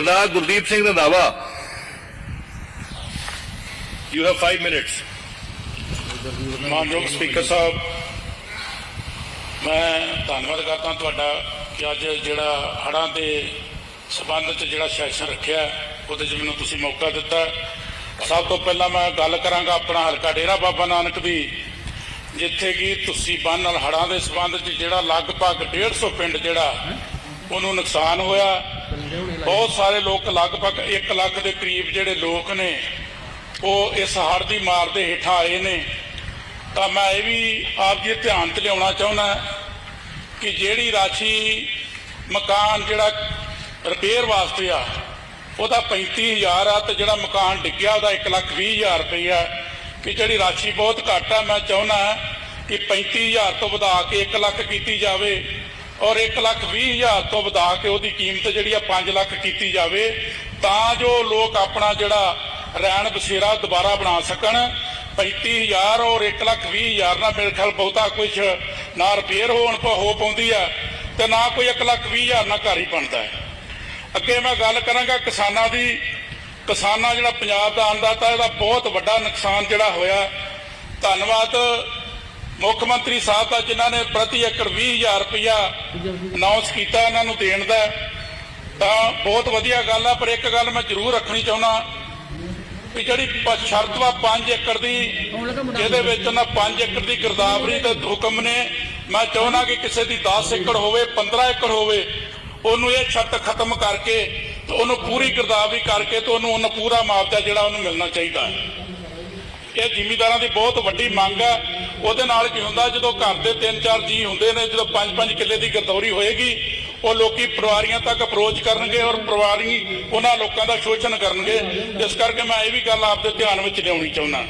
Sardar Gurdeep Singh Randhawa you have 5 minutes ਮਾਨਯੋਗ speaker ਸਾਹਿਬ, ਮੈਂ ਧੰਨਵਾਦ ਕਰਦਾ ਤੁਹਾਡਾ ਕਿ ਅੱਜ ਜਿਹੜਾ ਹੜਾਂ ਦੇ ਸਬੰਧ 'ਚ ਜਿਹੜਾ ਸੈਸ਼ਨ ਰੱਖਿਆ, ਉਹਦੇ 'ਚ ਮੈਨੂੰ ਤੁਸੀਂ ਮੌਕਾ ਦਿੱਤਾ। ਸਭ ਤੋਂ ਪਹਿਲਾਂ ਮੈਂ ਗੱਲ ਕਰਾਂਗਾ ਆਪਣਾ ਹਲਕਾ ਡੇਰਾ ਬਾਬਾ ਨਾਨਕ ਦੀ, ਜਿੱਥੇ ਕਿ ਤੁਸੀਂ ਬੰਨ ਨਾਲ ਹੜ੍ਹਾਂ ਦੇ ਸਬੰਧ 'ਚ ਜਿਹੜਾ ਲਗਭਗ 150 ਪਿੰਡ ਜਿਹੜਾ, ਉਹਨੂੰ ਨੁਕਸਾਨ ਹੋਇਆ। ਬਹੁਤ ਸਾਰੇ ਲੋਕ ਲਗਭਗ 1 ਲੱਖ ਦੇ ਕਰੀਬ ਜਿਹੜੇ ਲੋਕ ਨੇ, ਉਹ ਇਸ ਹੜ੍ਹ ਦੀ ਮਾਰ ਦੇ ਹੇਠਾਂ ਆਏ ਨੇ। ਤਾਂ ਮੈਂ ਇਹ ਵੀ ਆਪ ਜੀ ਧਿਆਨ 'ਚ ਲਿਆਉਣਾ ਚਾਹੁੰਦਾ ਕਿ ਜਿਹੜੀ ਰਾਸ਼ੀ ਮਕਾਨ ਜਿਹੜਾ ਰਿਪੇਅਰ ਵਾਸਤੇ ਆ, ਉਹਦਾ 35000 ਆ ਤੇ ਜਿਹੜਾ ਮਕਾਨ ਡਿੱਗਿਆ, ਉਹਦਾ 120000 ਰੁਪਈਆ ਕਿ ਜਿਹੜੀ ਰਾਸ਼ੀ ਬਹੁਤ ਘੱਟ ਆ, ਮੈਂ ਚਾਹੁੰਦਾ ਕਿ 35000 ਤੋਂ ਵਧਾ ਕੇ 1 ਲੱਖ ਕੀਤੀ ਜਾਵੇ। ਔਰ 120000 ਤੋਂ ਵਧਾ ਕੇ ਉਹਦੀ ਕੀਮਤ ਜਿਹੜੀ ਆ 5 ਲੱਖ ਕੀਤੀ ਜਾਵੇ, ਤਾਂ ਜੋ ਲੋਕ ਆਪਣਾ ਜਿਹੜਾ ਰਹਿਣ ਬਸੇਰਾ ਦੁਬਾਰਾ ਬਣਾ ਸਕਣ। 35000 ਔਰ 120000 ਨਾਲ ਮੇਰੇ ਖਿਆਲ ਬਹੁਤਾ ਕੁਝ ਨਾ ਰਿਪੇਅਰ ਹੋਣ ਪਾ ਹੋ ਪਾਉਂਦੀ ਆ, ਤੇ ਨਾ ਕੋਈ 120000 ਨਾਲ ਘਰ ਹੀ ਬਣਦਾ ਹੈ। ਅੱਗੇ ਮੈਂ ਗੱਲ ਕਰਾਂਗਾ ਕਿਸਾਨਾਂ ਦੀ। ਕਿਸਾਨਾਂ ਜਿਹੜਾ ਪੰਜਾਬ ਦਾ ਅੰਨਦਾਤਾ ਇਹਦਾ ਬਹੁਤ ਵੱਡਾ ਨੁਕਸਾਨ ਜਿਹੜਾ ਹੋਇਆ। ਧੰਨਵਾਦ। ਮੁੱਖ ਮੰਤਰੀ ਸਾਹਿਬ ਦਾ ਜਿਨ੍ਹਾਂ ਨੇ ਪ੍ਰਤੀ ਏਕੜ 20000 ਰੁਪਇਆ ਅਨਾਉਂਸ ਕੀਤਾ ਇਹਨਾਂ ਨੂੰ ਦੇਣ ਦਾ, ਤਾਂ ਬਹੁਤ ਵਧੀਆ ਗੱਲ ਆ, ਪਰ ਇੱਕ ਗੱਲ ਮੈਂ ਜ਼ਰੂਰ ਰੱਖਣੀ ਚਾਹੁੰਦਾ ਵੀ ਜਿਹੜੀ ਸ਼ਰਤ ਵਾ 5 ਏਕੜ ਦੀ, ਜਿਹਦੇ ਵਿੱਚ ਉਹਨਾਂ 5 ਏਕੜ ਦੀ ਗਿਰਦਾਵਰੀ ਤੇ ਹੁਕਮ ਨੇ, ਮੈਂ ਚਾਹੁੰਦਾ ਕਿ ਕਿਸੇ ਦੀ 10 ਏਕੜ ਹੋਵੇ 15 ਏਕੜ ਹੋਵੇ, ਉਹਨੂੰ ਇਹ ਸ਼ਰਤ ਖਤਮ ਕਰਕੇ ਤੇ ਉਹਨੂੰ ਪੂਰੀ ਗਿਰਦਾਵਰੀ ਕਰਕੇ ਤੇ ਉਹਨੂੰ ਉਹਨੂੰ ਪੂਰਾ ਮੁਆਵਜ਼ਾ ਜਿਹੜਾ ਉਹਨੂੰ ਮਿਲਣਾ ਚਾਹੀਦਾ ਹੈ। ਇਹ ਜ਼ਿਮੀਦਾਰਾਂ ਦੀ ਬਹੁਤ ਵੱਡੀ ਮੰਗ ਹੈ। ਉਹਦੇ ਨਾਲ ਕੀ ਹੁੰਦਾ, ਜਦੋਂ ਘਰ ਦੇ 3-4 ਜੀ ਹੁੰਦੇ ਨੇ, ਜਦੋਂ 5-5 ਕਿੱਲੇ ਦੀ ਗਰਦੌਰੀ ਹੋਏਗੀ, ਉਹ ਲੋਕੀ ਪਰਿਵਾਰੀਆਂ ਤੱਕ ਅਪਰੋਚ ਕਰਨਗੇ ਔਰ ਪਰਿਵਾਰੀ ਉਹਨਾਂ ਲੋਕਾਂ ਦਾ ਸ਼ੋਸ਼ਣ ਕਰਨਗੇ। ਇਸ ਕਰਕੇ ਮੈਂ ਇਹ ਵੀ ਗੱਲ ਆਪ ਦੇ ਧਿਆਨ ਵਿੱਚ ਲਿਆਉਣੀ ਚਾਹੁੰਦਾ।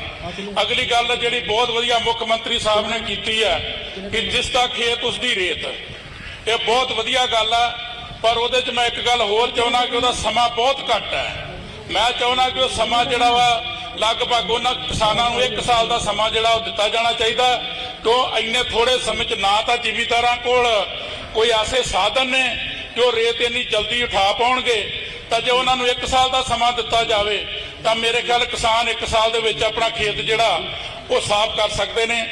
ਅਗਲੀ ਗੱਲ ਜਿਹੜੀ ਬਹੁਤ ਵਧੀਆ ਮੁੱਖ ਮੰਤਰੀ ਸਾਹਿਬ ਨੇ ਕੀਤੀ ਹੈ ਕਿ ਜਿਸ ਦਾ ਖੇਤ ਉਸ ਦੀ ਰੇਤ। ਇਹ ਬਹੁਤ ਵਧੀਆ ਗੱਲ ਆ, ਪਰ ਉਹਦੇ 'ਚ ਮੈਂ ਇੱਕ ਗੱਲ ਹੋਰ ਚਾਹੁੰਦਾ ਕਿ ਉਹਦਾ ਸਮਾਂ ਬਹੁਤ ਘੱਟ ਹੈ। ਮੈਂ ਚਾਹੁੰਦਾ ਕਿ ਉਹ ਸਮਾਂ ਜਿਹੜਾ ਵਾ ਲਗਭਗ ਉਹਨਾਂ ਕਿਸਾਨਾਂ ਨੂੰ 1 ਸਾਲ ਦਾ ਸਮਾਂ ਜਿਹੜਾ ਉਹ ਦਿੱਤਾ ਜਾਣਾ ਚਾਹੀਦਾ ਕਿਉਂ? ਇੰਨੇ ਥੋੜੇ ਸਮੇਂ 'ਚ ਨਾ ਤਾਂ ਜ਼ਿਮੀਂਦਾਰਾਂ ਕੋਲ ਕੋਈ ਐਸੇ ਸਾਧਨ ਨੇ ਜੋ ਰੇਤ ਇੰਨੀ ਜਲਦੀ ਉਠਾ ਪਾਉਣਗੇ, ਤਾਂ ਜੇ ਉਹਨਾਂ ਨੂੰ 1 ਸਾਲ ਦਾ ਸਮਾਂ ਦਿੱਤਾ ਜਾਵੇ, ਤਾਂ ਮੇਰੇ ਖਿਆਲ ਕਿਸਾਨ 1 ਸਾਲ ਦੇ ਵਿੱਚ ਆਪਣਾ ਖੇਤ ਜਿਹੜਾ ਉਹ ਸਾਫ਼ ਕਰ ਸਕਦੇ ਨੇ।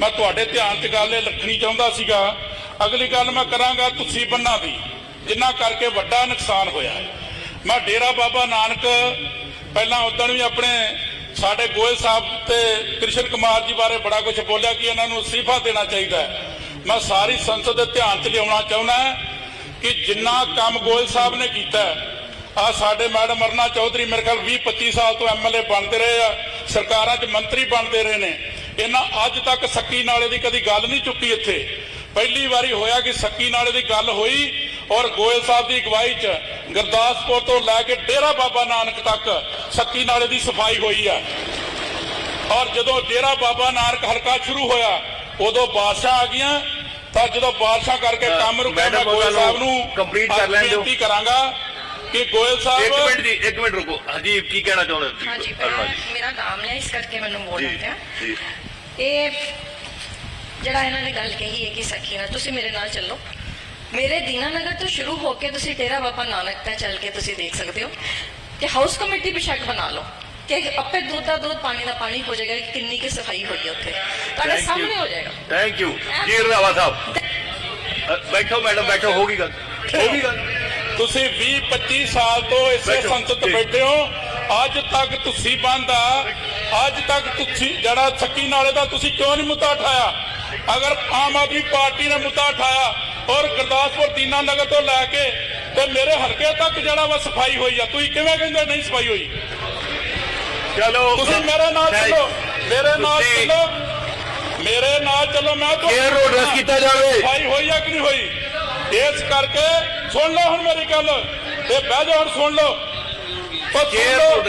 ਮੈਂ ਤੁਹਾਡੇ ਧਿਆਨ 'ਚ ਗੱਲ ਇਹ ਰੱਖਣੀ ਚਾਹੁੰਦਾ ਸੀਗਾ। ਅਗਲੀ ਗੱਲ ਮੈਂ ਕਰਾਂਗਾ ਤੁਸੀਂ ਬੰਨਾ ਦੀ, ਜਿੰਨਾ ਕਰਕੇ ਵੱਡਾ ਨੁਕਸਾਨ ਹੋਇਆ ਹੈ। ਮੈਂ ਡੇਰਾ ਬਾਬਾ ਨਾਨਕ, ਪਹਿਲਾਂ ਉਦੋਂ ਵੀ ਆਪਣੇ ਸਾਡੇ ਗੋਇਲ ਸਾਹਿਬ ਤੇ ਕ੍ਰਿਸ਼ਨ ਕੁਮਾਰ ਜੀ ਬਾਰੇ ਬੜਾ ਕੁਝ ਬੋਲਿਆ ਕਿ ਇਹਨਾਂ ਨੂੰ ਅਸਤੀਫਾ ਦੇਣਾ ਚਾਹੀਦਾ ਹੈ। ਮੈਂ ਸਾਰੀ ਸੰਸਦ ਦੇ ਧਿਆਨ 'ਚ ਲਿਆਉਣਾ ਚਾਹੁੰਦਾ ਕਿ ਜਿੰਨਾ ਕੰਮ ਗੋਇਲ ਸਾਹਿਬ ਨੇ ਕੀਤਾ ਆ ਸਾਡੇ ਮੈਡਮ ਅਰਨਾ ਚੌਧਰੀ ਮੇਰੇ ਖਿਆਲ 20 25 ਸਾਲ ਤੋਂ ਐਮਐਲਏ ਬਣਦੇ ਰਹੇ ਆ, ਸਰਕਾਰਾਂ 'ਚ ਮੰਤਰੀ ਬਣਦੇ ਰਹੇ ਨੇ। ਇਹਨਾਂ ਅੱਜ ਤੱਕ ਸੱਕੀ ਨਾਲੇ ਦੀ ਕਦੀ ਗੱਲ ਨਹੀਂ ਚੁੱਕੀ ਇੱਥੇ। ਪਹਿਲੀ ਵਾਰੀ ਹੋਇਆ ਕਿ ਸੱਕੀ ਨਾਲੇ ਦੀ ਗੱਲ ਹੋਈ ਔਰ ਗੋਇਲ ਸਾਹਿਬ ਦੀ ਅਗਵਾਈ 'ਚ ਗੁਰਦਾਸਪੁਰ ਤੋਂ ਲੈ ਕੇ ਡੇਰਾ ਬਾਬਾ ਨਾਨਕ ਤੱਕ ਸੱਕੀ ਨਾਲੇ ਦੀ ਸਫ਼ਾਈ ਹੋਈ ਆ। ਔਰ ਜਦੋਂ ਡੇਰਾ ਬਾਬਾ ਨਾਨਕ ਹਲਕਾ ਸ਼ੁਰੂ ਹੋਇਆ ਉਦੋਂ ਬਾਦਸ਼ਾਹ ਆ ਗਈਆਂ। ਤਾਂ ਜਦੋਂ ਬਾਦਸ਼ਾਹ ਕਰਕੇ ਕੰਮ ਰੁਕਿਆ ਮੈਂ ਗੋਇਲ ਸਾਹਿਬ ਨੂੰ ਕੰਪਲੀਟ ਕਰ ਲੈਣ ਦਿਓ। ਬੇਨਤੀ ਕਰਾਂਗਾ ਕਿ ਗੋਇਲ ਸਾਹਿਬ ਇੱਕ ਮਿੰਟ ਜੀ ਇੱਕ ਮਿੰਟ ਰੁਕੋ। ਹਜੀਬ ਕੀ ਕਹਿਣਾ ਚਾਹੁੰਦੇ ਹਾਂਜੀ ਮੇਰਾ ਨਾਮ ਲੈ ਇਸ ਕਰਕੇ ਮੈਨੂੰ ਬੋਲਣਾ ਪਿਆ ਇਹ ਜਿਹੜਾ ਇਹਨਾਂ ਨੇ ਗੱਲ ਕਹੀ ਹੈ ਕਿ ਸਖੀਆ ਤੁਸੀਂ ਮੇਰੇ ਨਾਲ ਚੱਲੋ। ਮੇਰੇ ਦੀਨਾਨਗਰ ਤੋਂ ਸ਼ੁਰੂ ਹੋ ਕੇ ਤੁਸੀਂ ਡੇਰਾ ਬਾਬਾ ਨਾਨਕ ਤੱਕ ਚੱਲ ਕੇ ਤੁਸੀਂ ਦੇਖ ਸਕਦੇ ਹੋ। ਕਿ ਹਾਊਸ ਕਮੇਟੀ ਬਿਸ਼ੱਕ ਬਣਾ ਲਓ ਕਿ ਆਪੇ ਦੁੱਧ ਦਾ ਦੁੱਧ ਪਾਣੀ ਦਾ ਪਾਣੀ ਹੋ ਜਾਏਗਾ ਕਿ ਕਿੰਨੀ ਕੀ ਸਫ਼ਾਈ ਹੋਈ ਹੈ ਉੱਥੇ। ਤੁਹਾਡੇ ਸਾਹਮਣੇ ਹੋ ਜਾਏਗਾ। ਥੈਂਕ ਯੂ ਜੀ ਰੰਧਾਵਾ ਸਾਹਿਬ। ਬੈਠੋ ਮੈਡਮ ਬੈਠੋ ਹੋ ਗਈ ਗੱਲ। ਹੋ ਗਈ ਗੱਲ। ਤੁਸੀਂ 20 25 ਸਾਲ ਤੋਂ ਇਸੇ ਸੰਸਦ। ਬੈਠੇ ਹੋ। ਅੱਜ ਤੱਕ ਤੁਸੀਂ ਬੰਦ ਆ ਅੱਜ ਤੱਕ ਤੁਸੀਂ ਜਿਹੜਾ ਸੱਕੀ ਨਾਲੇ ਦਾ ਤੁਸੀਂ ਕਿਉਂ ਨਹੀਂ ਮੁੱਦਾ ਉਠਾਇਆ? ਅਗਰ ਆਮ ਆਦਮੀ ਪਾਰਟੀ ਨੇ ਮੁੱਦਾ ਉਠਾਇਆ ਔਰ ਗੁਰਦਾਸਪੁਰ ਦੀਨਾ ਨਗਰ ਤੋਂ ਲੈ ਕੇ ਤੇ ਮੇਰੇ ਹਲਕੇ ਤੱਕ ਜਿਹੜਾ ਵਾ ਸਫ਼ਾਈ ਹੋਈ ਆ। ਤੁਸੀਂ ਕਿਵੇਂ ਕਹਿੰਦੇ ਨਹੀਂ ਸਫ਼ਾਈ ਹੋਈ? ਚਲੋ ਤੁਸੀਂ ਮੇਰੇ ਨਾਲ ਚੱਲੋ ਮੇਰੇ ਨਾਲ ਚੱਲੋ ਮੇਰੇ ਨਾਲ ਚੱਲੋ ਮੈਂ ਤੁਹਾਨੂੰ Care road ਰਸ ਕੀਤਾ ਜਾਵੇ। ਸਫ਼ਾਈ ਹੋਈ ਆ ਕਿ ਨਹੀਂ ਹੋਈ? ਇਸ ਕਰਕੇ ਸੁਣ ਲਓ ਹੁਣ ਮੇਰੀ ਗੱਲ ਤੇ ਬਹਿ ਜਾਓ ਹੁਣ ਸੁਣ ਲਓ। ਉਹ ਸੁਣ ਲਓ।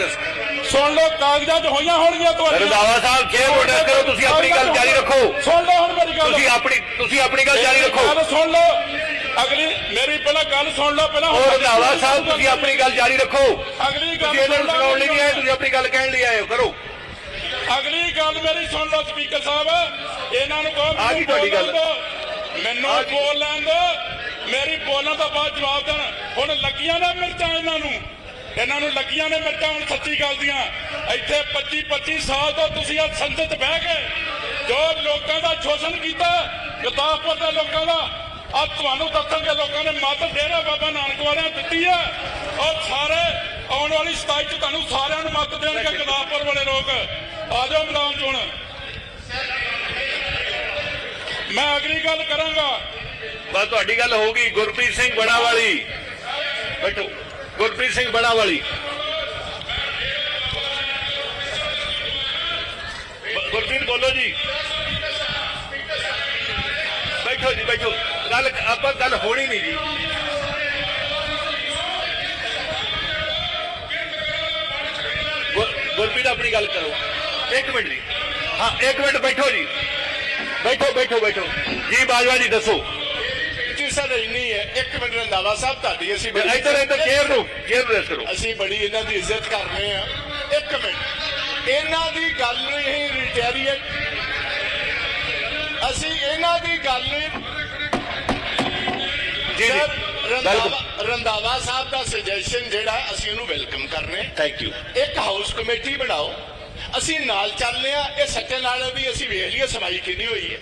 ਸੁਣ ਲਓ ਕਾਗਜ਼ਾਂ 'ਚ ਹੋਈਆਂ ਹੋਣਗੀਆਂ ਤੁਹਾਡੀਆਂ। ਰੰਧਾਵਾ ਸਾਹਿਬ ਕੇਅਰ ਪ੍ਰੋਟੈਸਟ ਕਰੋ ਤੁਸੀਂ ਆਪਣੀ ਗੱਲ ਜਾਰੀ ਰੱਖੋ। ਸੁਣ ਲਓ ਹੁਣ ਮੇਰੀ ਗੱਲ। ਤੁਸੀਂ ਆਪਣੀ ਤੁਸੀਂ ਆਪਣੀ ਗੱਲ ਜਾਰੀ ਰੱਖੋ। ਗੱਲ ਸੁਣ ਲਓ। ਅਗਲੀ ਮੇਰੀ ਪਹਿਲਾਂ ਗੱਲ ਸੁਣ ਲਓ ਪਹਿਲਾਂ ਉਹ ਰੰਧਾਵਾ ਸਾਹਿਬ ਤੁਸੀਂ ਆਪਣੀ ਗੱਲ ਜਾਰੀ ਰੱਖੋ। ਅਗਲੀ ਗੱਲ ਇਹਨਾਂ ਨੂੰ ਸੁਣਾਉਣ ਲਈ ਨਹੀਂ ਆਏ ਤੁਸੀਂ ਆਪਣੀ ਗੱਲ ਕਹਿਣ ਲਈ ਆਏ ਹੋ ਕਰੋ। ਅਗਲੀ ਗੱਲ ਮੇਰੀ ਸੁਣ ਲਓ ਸਪੀਕਰ ਸਾਹਿਬ। ਇਹਨਾਂ ਨੂੰ ਕਹੋ ਆ ਗਈ ਤੁਹਾਡੀ ਗੱਲ। ਮੈਨੂੰ। ਬੋਲ ਲੈਣ ਦਿਓ। ਮੇਰੀ ਬੋਲਣ ਤੋਂ ਬਾਅਦ ਜਵਾਬ ਦੇਣ। ਹੁਣ ਲੱਗੀਆਂ ਨਾ ਮਿਰਚਾਂ ਇਹਨਾਂ ਨੂੰ। ਇਹਨਾਂ ਨੂੰ ਲੱਗੀਆਂ ਨੇ ਮਿਰਚਾਂ ਹੁਣ ਸੱਚੀ ਗੱਲ ਦੀਆਂ। ਇੱਥੇ 25 25 ਸਾਲ ਤੋਂ ਤੁਸੀਂ ਆ ਸੰਸਦ ਬਹਿ ਕੇ ਜੋ ਲੋਕਾਂ ਦਾ ਸ਼ੋਸ਼ਣ ਕੀਤਾ, ਗੁਰਦਾਸਪੁਰ ਦੇ ਲੋਕਾਂ ਦਾ ਆ ਤੁਹਾਨੂੰ ਦੱਸਣਗੇ ਲੋਕਾਂ ਨੇ ਮਤ ਡੇਰਾ ਬਾਬਾ ਨਾਨਕ ਵਾਲਿਆਂ ਦਿੱਤੀ ਹੈ ਔਰ ਸਾਰੇ ਆਉਣ ਵਾਲੀ 27 ਚ ਤੁਹਾਨੂੰ ਸਾਰਿਆਂ ਨੂੰ ਮਤ ਦੇਣਗੇ, ਗੁਰਦਾਸਪੁਰ ਵਾਲੇ ਲੋਕ। ਆ ਜਾਓ ਮੈਦਾਨ ਚ ਹੁਣ। ਮੈਂ ਅਗਲੀ ਗੱਲ ਕਰਾਂਗਾ। ਬਸ ਤੁਹਾਡੀ ਗੱਲ ਹੋ ਗਈ, ਗੁਰਪ੍ਰੀਤ ਸਿੰਘ ਬੜਾ ਵਾਲੀ। ਬੈਠੋ। ਗੁਰਪ੍ਰੀਤ ਸਿੰਘ ਬੜਾ ਵਾਲੀ ਗੁਰਪ੍ਰੀਤ, ਬੋਲੋ ਜੀ। ਬੈਠੋ ਜੀ, ਬੈਠੋ। ਗੱਲ ਆਪਾਂ ਗੱਲ ਹੋਣੀ ਨਹੀਂ ਜੀ। ਗੁਰਪ੍ਰੀਤ, ਆਪਣੀ ਗੱਲ ਕਰੋ। ਇੱਕ ਮਿੰਟ ਜੀ। ਹਾਂ, ਇੱਕ ਮਿੰਟ ਬੈਠੋ ਜੀ। ਬੈਠੋ ਬੈਠੋ ਬੈਠੋ। ਜੀ, ਬਾਜਵਾ ਜੀ, ਦੱਸੋ। ਸਰ ਇੰਨੀ ਹੈ ਇੱਕ ਮਿੰਟ ਰੰਦਾਵਾ ਸਾਹਿਬ ਤੁਹਾਡੀ ਅਸੀਂ ਬੜੀ ਇੱਧਰ ਇੱਧਰ ਚੇਅਰ ਨੂੰ ਚੇਅਰ ਰੈਸਟ ਕਰੋ ਅਸੀਂ ਬੜੀ ਇਹਨਾਂ ਦੀ ਇੱਜ਼ਤ ਕਰਨੇ ਆ ਇੱਕ ਮਿੰਟ। ਇਹਨਾਂ ਦੀ ਗੱਲ ਨੂੰ ਹੀ ਅਸੀਂ ਇਹਨਾਂ ਦੀ ਗੱਲ ਨੂੰ ਜੀ ਰੰਦਾਵਾ ਰੰਦਾਵਾ ਸਾਹਿਬ ਦਾ ਸੁਜੈਸ਼ਨ ਜਿਹੜਾ ਅਸੀਂ ਉਹਨੂੰ ਵੈਲਕਮ ਕਰਨੇ ਥੈਂਕ ਯੂ ਇੱਕ ਹਾਊਸ ਕਮੇਟੀ ਬਣਾਓ। ਅਸੀਂ ਨਾਲ ਚੱਲਨੇ ਆ ਇਹ ਸੱਚੇ ਨਾਲ ਵੀ ਅਸੀਂ ਵੇਖ ਲਈਏ ਸਮਾਈ ਕਿੰਨੀ ਹੋਈ ਹੈ।